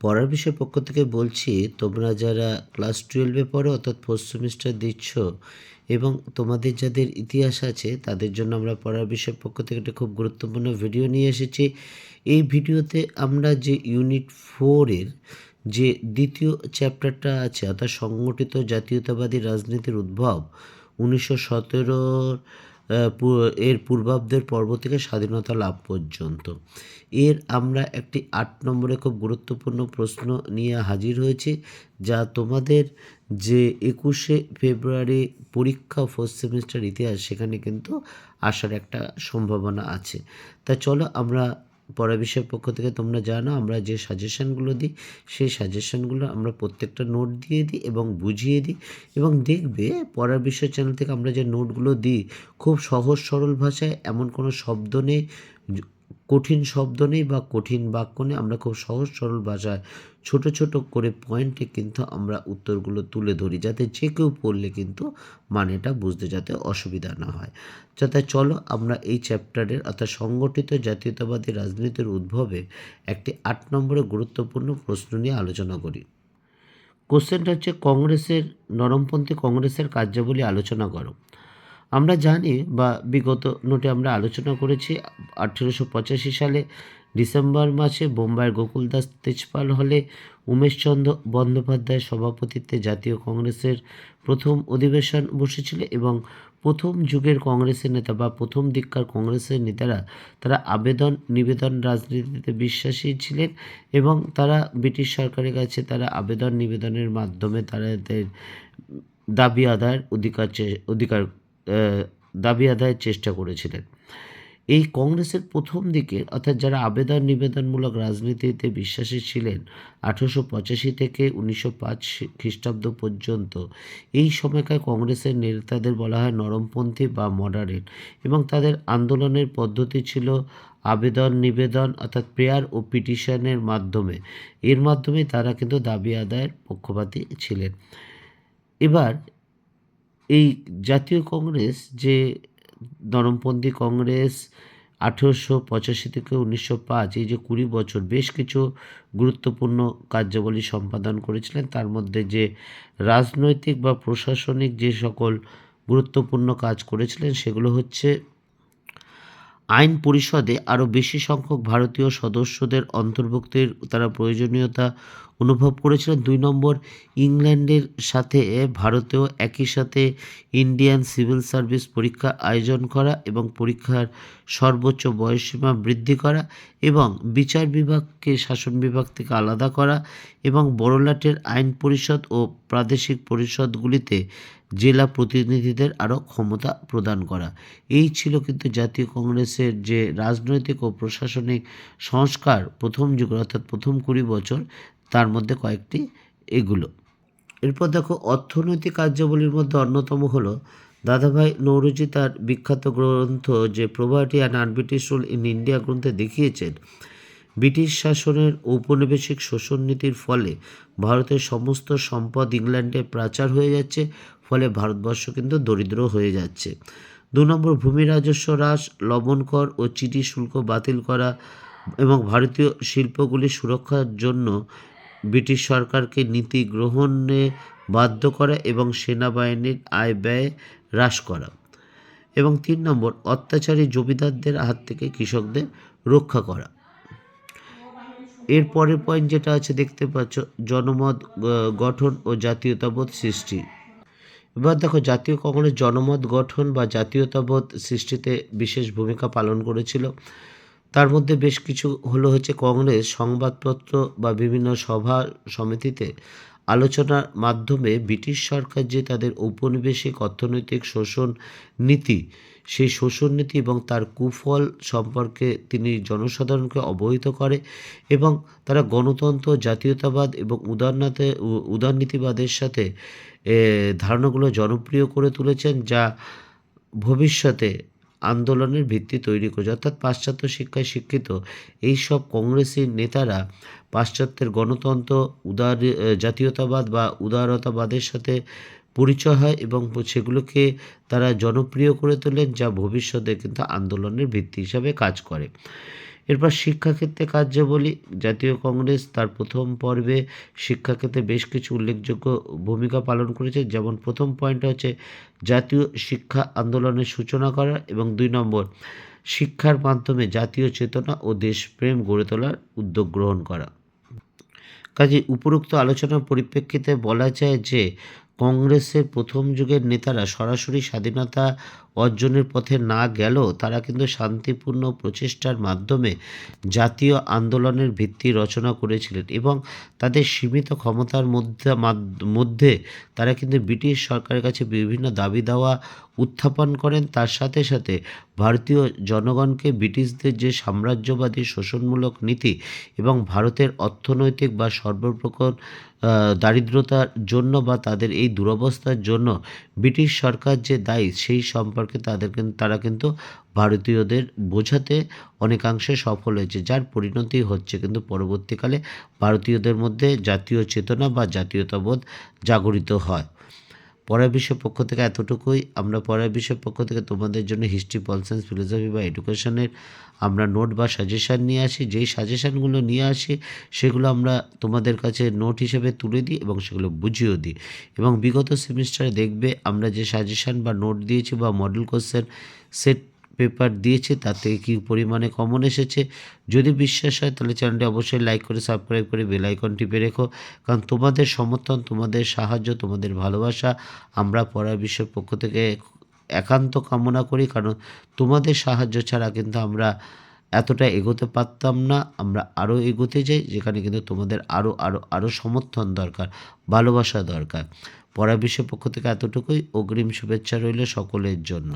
পড়ার বিষয় পক্ষ থেকে বলছি, তোমরা যারা ক্লাস টুয়েলভে পড়ো অর্থাৎ ফোর্থ সেমিস্টার দিচ্ছ এবং তোমাদের যাদের ইতিহাস আছে, তাদের জন্য আমরা পড়ার বিষয় পক্ষ থেকে একটা খুব গুরুত্বপূর্ণ ভিডিও নিয়ে এসেছি। এই ভিডিওতে আমরা যে ইউনিট ফোরের যে দ্বিতীয় চ্যাপ্টারটা আছে, অর্থাৎ সংগঠিত জাতীয়তাবাদী রাজনীতির উদ্ভব, উনিশশো সতেরোর এর পূর্বাব্দের পর্ব থেকে স্বাধীনতা লাভ পর্যন্ত। এর আমরা একটি আট নম্বরে খুব গুরুত্বপূর্ণ প্রশ্ন নিয়ে হাজির হয়েছি, যা তোমাদের যে একুশে ফেব্রুয়ারি পরীক্ষা ফার্স্ট সেমিস্টার ইতিহাস, সেখানে কিন্তু আসার একটা সম্ভাবনা আছে। তা চলো আমরা পড়া বিষয়ের পক্ষ থেকে তোমরা জানো, আমরা যে সাজেশানগুলো দিই, সেই সাজেশনগুলো আমরা প্রত্যেকটা নোট দিয়ে দিই এবং বুঝিয়ে দিই এবং দেখবে বিষয়ের চ্যানেল থেকে আমরা যে নোটগুলো দিই, খুব সহজ সরল ভাষায় এমন কোনো শব্দ নেই, কঠিন শব্দ নেই বা কঠিন বাক্য নেই, আমরা খুব সহজ সরল ভাষায় ছোট ছোট করে পয়েন্টে কিন্তু আমরা উত্তরগুলো তুলে ধরি, যাতে যে কেউ পড়লে কিন্তু মানেটা বুঝতে যাতে অসুবিধা না হয়। যাতে চলো আমরা এই চ্যাপ্টারের অর্থাৎ সংগঠিত জাতীয়তাবাদী রাজনীতির উদ্ভবে একটি আট নম্বরের গুরুত্বপূর্ণ প্রশ্ন নিয়ে আলোচনা করি। কোশ্চেনটা হচ্ছে, কংগ্রেসের, নরমপন্থী কংগ্রেসের কার্যাবলী আলোচনা করো। আমরা জানি বা বিগত নোটে আমরা আলোচনা করেছি, আঠেরোশো পঁচাশি সালে ডিসেম্বর মাসে বোম্বাইয়ের গোকুলদাস তেজপাল হলে উমেশচন্দ্র বন্দ্যোপাধ্যায়ের সভাপতিত্বে জাতীয় কংগ্রেসের প্রথম অধিবেশন বসেছিল এবং প্রথম যুগের কংগ্রেসের নেতা বা প্রথম দিককার কংগ্রেসের নেতারা তারা আবেদন, নিবেদন রাজনীতিতে বিশ্বাসী ছিলেন এবং তারা ব্রিটিশ সরকারের কাছে তারা আবেদন, নিবেদনের মাধ্যমে তাদের দাবি আদায়ের অধিকার অধিকার দাবি আদায়ের চেষ্টা করেছিলেন। এই কংগ্রেসের প্রথম দিকে, অর্থাৎ যারা আবেদন নিবেদনমূলক রাজনীতিতে বিশ্বাসী ছিলেন, আঠেরোশো পঁচাশি থেকে উনিশশো পাঁচ খ্রিস্টাব্দ পর্যন্ত, এই সময়কার কংগ্রেসের নেতাদের বলা হয় নরমপন্থী বা মডারেট এবং তাদের আন্দোলনের পদ্ধতি ছিল আবেদন নিবেদন, অর্থাৎ প্রেয়ার ও পিটিশনের মাধ্যমে। এর মাধ্যমে তারা কিন্তু দাবি আদায়ের পক্ষপাতী ছিলেন। এবার এই জাতীয় কংগ্রেস যে নরমপন্থী কংগ্রেস আঠেরোশো পঁচাশি থেকে উনিশশো পাঁচ, এই যে কুড়ি বছর বেশ কিছু গুরুত্বপূর্ণ কার্যাবলী সম্পাদন করেছিলেন। তার মধ্যে যে রাজনৈতিক বা প্রশাসনিক যে সকল গুরুত্বপূর্ণ কাজ করেছিলেন, সেগুলো হচ্ছে আইন পরিষদে আরও বেশি সংখ্যক ভারতীয় সদস্যদের অন্তর্ভুক্তির তারা প্রয়োজনীয়তা অনুভব করেছিলেন। দুই নম্বর ইংল্যান্ডের সাথে ভারতেও একই সাথে ইন্ডিয়ান সিভিল সার্ভিস পরীক্ষা আয়োজন করা এবং পরীক্ষার সর্বোচ্চ বয়সসীমা বৃদ্ধি করা এবং বিচার বিভাগকে শাসন বিভাগ থেকে আলাদা করা এবং বড়লাটের আইন পরিষদ ও প্রাদেশিক পরিষদগুলিতে জেলা প্রতিনিধিদের আরও ক্ষমতা প্রদান করা। এই ছিল কিন্তু জাতীয় কংগ্রেসের যে রাজনৈতিক ও প্রশাসনিক সংস্কার, প্রথম যুগ অর্থাৎ প্রথম কুড়ি বছর তার মধ্যে কয়েকটি এগুলো। এরপর দেখো, অর্থনৈতিক কার্যাবলীর মধ্যে অন্যতম হলো, দাদাভাই নৌরজি তার বিখ্যাত গ্রন্থ যে poverty and unbritish rule in India গ্রন্থে দেখিয়েছেন, ব্রিটিশ শাসনের ঔপনিবেশিক শোষণ নীতির ফলে ভারতের সমস্ত সম্পদ ইংল্যান্ডে প্রাচার হয়ে যাচ্ছে, ফলে ভারতবর্ষ কিন্তু দরিদ্র হয়ে যাচ্ছে। দু নম্বর, ভূমি রাজস্ব হ্রাস, লবণ কর ও চিঠি শুল্ক বাতিল করা এবং ভারতীয় শিল্পগুলি সুরক্ষার জন্য ব্রিটিশ সরকারকে নীতি গ্রহণে বাধ্য করা এবং সেনাবাহিনীর আয় ব্যয় হ্রাস করা। এবং তিন নম্বর, অত্যাচারী জমিদারদের হাত থেকে কৃষকদের রক্ষা করা। এর পরের পয়েন্ট যেটা আছে, দেখতে পাচ্ছ, জনমত গঠন ও জাতীয়তাবোধ সৃষ্টি। এবার দেখো, জাতীয় কংগ্রেস জনমত গঠন বা জাতীয়তাবোধ সৃষ্টিতে বিশেষ ভূমিকা পালন করেছিল। তার মধ্যে বেশ কিছু হলো হচ্ছে কংগ্রেস, সংবাদপত্র বা বিভিন্ন সভা সমিতিতে আলোচনার মাধ্যমে ব্রিটিশ সরকার যে তাদের ঔপনিবেশিক অর্থনৈতিক শোষণ নীতি, সেই শোষণ নীতি এবং তার কুফল সম্পর্কে তিনি জনসাধারণকে অবহিত করে এবং তারা গণতন্ত্র, জাতীয়তাবাদ এবং উদারনাতে উদারনীতিবাদের সাথে ধারণাগুলো জনপ্রিয় করে তুলেছেন যা ভবিষ্যতে আন্দোলনের ভিত্তি তৈরি করেছে। অর্থাৎ পাশ্চাত্য শিক্ষায় শিক্ষিত এই সব কংগ্রেসি নেতারা পাশ্চাত্যের গণতন্ত্র, উদার জাতীয়তাবাদ বা উদারতাবাদের সাথে পরিচয় হয় এবং সেগুলোকে তারা জনপ্রিয় করে তোলেন যা ভবিষ্যতে কিন্তু আন্দোলনের ভিত্তি হিসাবে কাজ করে। এরপর শিক্ষাক্ষেত্রে কার্যাবলী, জাতীয় কংগ্রেস তার প্রথম পর্বে শিক্ষাক্ষেত্রে বেশ কিছু উল্লেখযোগ্য ভূমিকা পালন করেছে। যেমন প্রথম পয়েন্ট হচ্ছে জাতীয় শিক্ষা আন্দোলনের সূচনা করা এবং দুই নম্বর শিক্ষার মাধ্যমে জাতীয় চেতনা ও দেশপ্রেম গড়ে তোলার উদ্যোগ গ্রহণ করা। কাজে উপরোক্ত আলোচনার পরিপ্রেক্ষিতে বলা যায় যে কংগ্রেসের প্রথম যুগের নেতারা সরাসরি স্বাধীনতা অর্জনের পথে না গেলেও তারা কিন্তু শান্তিপূর্ণ প্রচেষ্টার মাধ্যমে জাতীয় আন্দোলনের ভিত্তি রচনা করেছিলেন এবং তাদের সীমিত ক্ষমতার মধ্যে মধ্যে তারা কিন্তু ব্রিটিশ সরকারের কাছে বিভিন্ন দাবি দাওয়া উত্থাপন করেন। তার সাথে সাথে ভারতীয় জনগণকে ব্রিটিশদের যে সাম্রাজ্যবাদী শোষণমূলক নীতি এবং ভারতের অর্থনৈতিক বা সর্বপ্রকার দারিদ্রতার জন্য বা তাদের এই দুরবস্থার জন্য ব্রিটিশ সরকার যে দায়ী, সেই সম্পর্কে তাদের কিন্তু, তারা কিন্তু ভারতীয়দের বোঝাতে অনেকাংশে সফল হয়েছে। যার পরিণতি হচ্ছে কিন্তু পরবর্তীকালে ভারতীয়দের মধ্যে জাতীয় চেতনা বা জাতীয়তাবোধ জাগরিত হয়। পড়ার বিষয়ের পক্ষ থেকে এতটুকুই। আমরা পড়ার বিষয় পক্ষ থেকে তোমাদের জন্য হিস্ট্রি পল সায়েন্স ফিলোসফি বা এডুকেশনের আমরা নোট বা সাজেশান নিয়ে আসি। যেই সাজেশানগুলো নিয়ে আসি, সেগুলো আমরা তোমাদের কাছে নোট হিসেবে তুলে দিই এবং সেগুলো বুঝিয়েও দিই। এবং বিগত সেমিস্টারে দেখবে আমরা যে সাজেশান বা নোট দিয়েছি বা মডেল কোশ্চেন সেট পেপার দিয়েছে তার থেকে কী পরিমাণে কমন এসেছে? যদি বিশ্বাস হয়, তাহলে চ্যানেলটি অবশ্যই লাইক করে সাবস্ক্রাইব করে বেল আইকন টিপে রেখো। কারণ তোমাদের সমর্থন, তোমাদের সাহায্য, তোমাদের ভালোবাসা, আমরা পড়ার বিশ্বের পক্ষ থেকে একান্ত কামনা করি। কারণ তোমাদের সাহায্য ছাড়া কিন্তু আমরা এতটা এগোতে পারতাম না, আমরা আরও এগোতে যাই যেখানে কিন্তু তোমাদের আরও আরও আরও সমর্থন দরকার, ভালোবাসা দরকার। পড়া বিশ্বের পক্ষ থেকে এতটুকুই। অগ্রিম শুভেচ্ছা রইল সকলের জন্য।